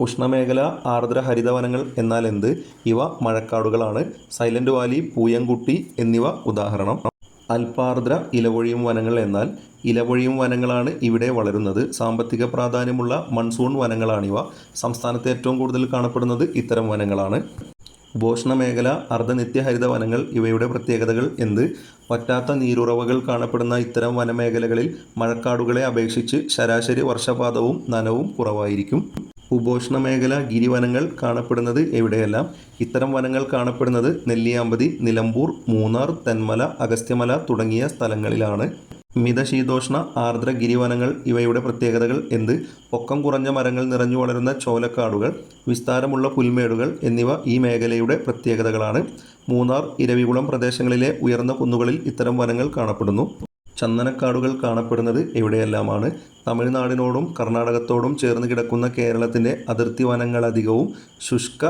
ഉഷ്ണമേഖല ആർദ്ര ഹരിതവനങ്ങൾ എന്നാൽ എന്ത് ഇവ മഴക്കാടുകളാണ്. സൈലന്റ് വാലി പൂയംകുട്ടി എന്നിവ ഉദാഹരണം. അൽപാർദ്ര ഇലവൊഴിയും വനങ്ങൾ എന്നാൽ ഇലവൊഴിയും വനങ്ങളാണ് ഇവിടെ വളരുന്നത്. സാമ്പത്തിക പ്രാധാന്യമുള്ള മൺസൂൺ വനങ്ങളാണിവ. സംസ്ഥാനത്ത് ഏറ്റവും കൂടുതൽ കാണപ്പെടുന്നത് ഇത്തരം വനങ്ങളാണ്. ഉപോഷ്ണമേഖല അർദ്ധനിത്യഹരിത വനങ്ങൾ ഇവയുടെ പ്രത്യേകതകൾ എന്ത്? വറ്റാത്ത നീരുറവകൾ കാണപ്പെടുന്ന ഇത്തരം വനമേഖലകളിൽ മഴക്കാടുകളെ അപേക്ഷിച്ച് ശരാശരി വർഷപാതവും നനവും കുറവായിരിക്കും. ഉപോഷ്ണമേഖല ഗിരിവനങ്ങൾ കാണപ്പെടുന്നത് എവിടെയെല്ലാം? ഇത്തരം വനങ്ങൾ കാണപ്പെടുന്നത് നെല്ലിയാമ്പതി നിലമ്പൂർ മൂന്നാർ തെന്മല അഗസ്ത്യമല തുടങ്ങിയ സ്ഥലങ്ങളിലാണ്. മിതശീതോഷ്ണ ആർദ്ര ഗിരിവനങ്ങൾ ഇവയുടെ പ്രത്യേകതകൾ എന്ത്? പൊക്കം കുറഞ്ഞ മരങ്ങൾ നിറഞ്ഞു വളരുന്ന ചോലക്കാടുകൾ വിസ്താരമുള്ള പുൽമേടുകൾ എന്നിവ ഈ മേഖലയുടെ പ്രത്യേകതകളാണ്. മൂന്നാർ ഇരവികുളം പ്രദേശങ്ങളിലെ ഉയർന്ന കുന്നുകളിൽ ഇത്തരം വനങ്ങൾ കാണപ്പെടുന്നു. ചന്ദനക്കാടുകൾ കാണപ്പെടുന്നത് എവിടെയെല്ലാമാണ് തമിഴ്നാടിനോടും കർണാടകത്തോടും ചേർന്ന് കിടക്കുന്ന കേരളത്തിന്റെ അതിർത്തി വനങ്ങളധികവും ശുഷ്ക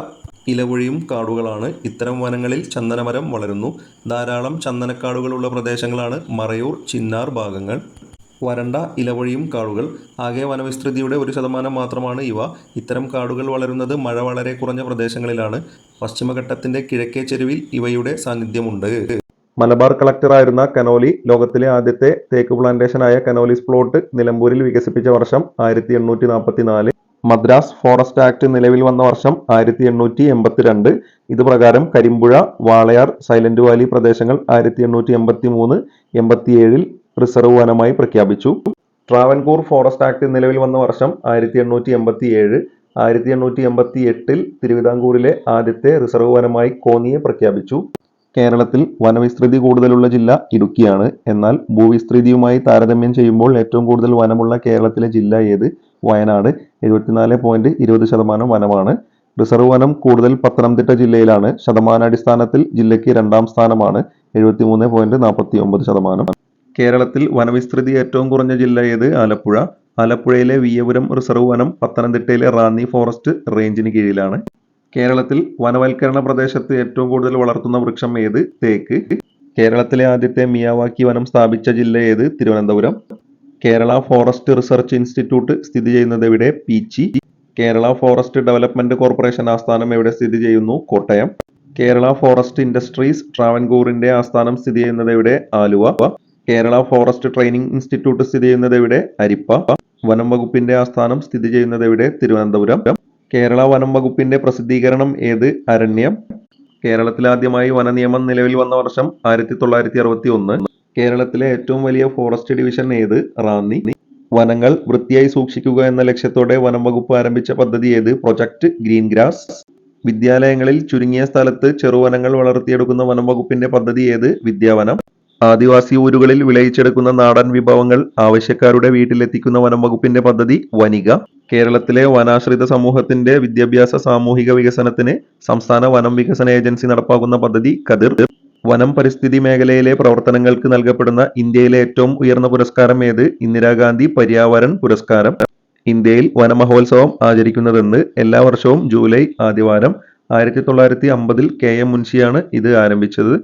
ഇലവൊഴിയും കാടുകളാണ്. ഇത്തരം വനങ്ങളിൽ ചന്ദനമരം വളരുന്നു. ധാരാളം ചന്ദനക്കാടുകളുള്ള പ്രദേശങ്ങളാണ് മറയൂർ ചിന്നാർ ഭാഗങ്ങൾ. വരണ്ട ഇലവഴിയും കാടുകൾ. ആകെ വനവിസ്തൃതിയുടെ ഒരു ശതമാനം മാത്രമാണ് ഇവ. ഇത്തരം കാടുകൾ വളരുന്നത് മഴ വളരെ കുറഞ്ഞ പ്രദേശങ്ങളിലാണ്. പശ്ചിമഘട്ടത്തിന്റെ കിഴക്കേ ചെരുവിൽ ഇവയുടെ സാന്നിധ്യമുണ്ട്. മലബാർ കളക്ടറായിരുന്ന കനോലി ലോകത്തിലെ ആദ്യത്തെ തേക്ക് പ്ലാന്റേഷനായ കനോലിസ് പ്ലോട്ട് നിലമ്പൂരിൽ വികസിപ്പിച്ച വർഷം ആയിരത്തി എണ്ണൂറ്റി നാൽപ്പത്തി നാല് മദ്രാസ് ഫോറസ്റ്റ് ആക്ട് നിലവിൽ വന്ന വർഷം ആയിരത്തി എണ്ണൂറ്റി എൺപത്തിരണ്ട് ഇത് പ്രകാരം കരിമ്പുഴ വാളയാർ സൈലന്റ് വാലി പ്രദേശങ്ങൾ ആയിരത്തി എണ്ണൂറ്റി എൺപത്തി മൂന്ന് എൺപത്തിയേഴിൽ റിസർവ് വനമായി പ്രഖ്യാപിച്ചു. ട്രാവൻകൂർ ഫോറസ്റ്റ് ആക്ട് നിലവിൽ വന്ന വർഷം ആയിരത്തി എണ്ണൂറ്റി എൺപത്തി ഏഴ് ആയിരത്തി എണ്ണൂറ്റി എൺപത്തി എട്ടിൽ തിരുവിതാംകൂറിലെ ആദ്യത്തെ റിസർവ് വനമായി കോന്നിയെ പ്രഖ്യാപിച്ചു. കേരളത്തിൽ വനവിസ്തൃതി കൂടുതലുള്ള ജില്ല ഇടുക്കിയാണ്. എന്നാൽ ഭൂവിസ്തൃതിയുമായി താരതമ്യം ചെയ്യുമ്പോൾ ഏറ്റവും കൂടുതൽ വനമുള്ള കേരളത്തിലെ ജില്ല ഏത്? വയനാട്. എഴുപത്തിനാല് പോയിന്റ് ഇരുപത് ശതമാനം വനമാണ്. റിസർവ് വനം കൂടുതൽ പത്തനംതിട്ട ജില്ലയിലാണ്. ശതമാനാടിസ്ഥാനത്തിൽ ജില്ലയ്ക്ക് രണ്ടാം സ്ഥാനമാണ്. എഴുപത്തിമൂന്ന് പോയിന്റ് നാൽപ്പത്തി ഒമ്പത് ശതമാനം. കേരളത്തിൽ വനവിസ്തൃതി ഏറ്റവും കുറഞ്ഞ ജില്ല ഏത്? ആലപ്പുഴ. ആലപ്പുഴയിലെ വിയപുരം റിസർവ് വനം പത്തനംതിട്ടയിലെ റാന്നി ഫോറസ്റ്റ് റേഞ്ചിന് കീഴിലാണ്. കേരളത്തിൽ വനവൽക്കരണ പ്രദേശത്ത് ഏറ്റവും കൂടുതൽ വളർത്തുന്ന വൃക്ഷം ഏത്? തേക്ക്. കേരളത്തിലെ ആദ്യത്തെ മിയാവാക്കി വനം സ്ഥാപിച്ച ജില്ല ഏത്? Thiruvananthapuram. Kerala forest research institute സ്ഥിതി ചെയ്യുന്നത് എവിടെ? Peechi. Kerala forest development corporation ആസ്ഥാനം എവിടെ സ്ഥിതി ചെയ്യുന്നു? കോട്ടയം. കേരള ഫോറസ്റ്റ് ഇൻഡസ്ട്രീസ് ട്രാവൻകൂറിന്റെ ആസ്ഥാനം സ്ഥിതി ചെയ്യുന്നത് എവിടെ? Aluva. Kerala forest training institute സ്ഥിതി ചെയ്യുന്നത് എവിടെ? അരിപ്പ. വനം വകുപ്പിന്റെ ആസ്ഥാനം സ്ഥിതി ചെയ്യുന്നത് എവിടെ? തിരുവനന്തപുരം. കേരള വനം വകുപ്പിന്റെ പ്രസിദ്ധീകരണം ഏത്? അരണ്യം. കേരളത്തിൽ ആദ്യമായി വനനിയമം നിലവിൽ വന്ന വർഷം ആയിരത്തി തൊള്ളായിരത്തി അറുപത്തി ഒന്ന് കേരളത്തിലെ ഏറ്റവും വലിയ ഫോറസ്റ്റ് ഡിവിഷൻ ഏത്? റാന്നി. വനങ്ങൾ വൃത്തിയായി സൂക്ഷിക്കുക എന്ന ലക്ഷ്യത്തോടെ വനം വകുപ്പ് ആരംഭിച്ച പദ്ധതി ഏത്? Project green grass. വിദ്യാലയങ്ങളിൽ ചുരുങ്ങിയ സ്ഥലത്ത് ചെറുവനങ്ങൾ വളർത്തിയെടുക്കുന്ന വനം വകുപ്പിന്റെ പദ്ധതി ഏത്? വിദ്യാവനം. ആദിവാസി ഊരുകളിൽ വിളയിച്ചെടുക്കുന്ന നാടൻ വിഭവങ്ങൾ ആവശ്യക്കാരുടെ വീട്ടിലെത്തിക്കുന്ന വനം വകുപ്പിന്റെ പദ്ധതി വനിക. കേരളത്തിലെ വനാശ്രിത സമൂഹത്തിന്റെ വിദ്യാഭ്യാസ സാമൂഹിക വികസനത്തിന് സംസ്ഥാന വനം വികസന ഏജൻസി നടപ്പാക്കുന്ന പദ്ധതി കതിർ. വനം പരിസ്ഥിതി മേഖലയിലെ പ്രവർത്തനങ്ങൾക്ക് നൽകപ്പെടുന്ന ഇന്ത്യയിലെ ഏറ്റവും ഉയർന്ന പുരസ്കാരം ഏത്? ഇന്ദിരാഗാന്ധി പര്യാവരൺ പുരസ്കാരം. ഇന്ത്യയിൽ വനമഹോത്സവം ആചരിക്കുന്നതെന്ന് എല്ലാ വർഷവും ജൂലൈ ആദ്യവാരം ആയിരത്തി തൊള്ളായിരത്തി അമ്പതിൽ കെ എം മുൻഷിയാണ് ഇത് ആരംഭിച്ചത്.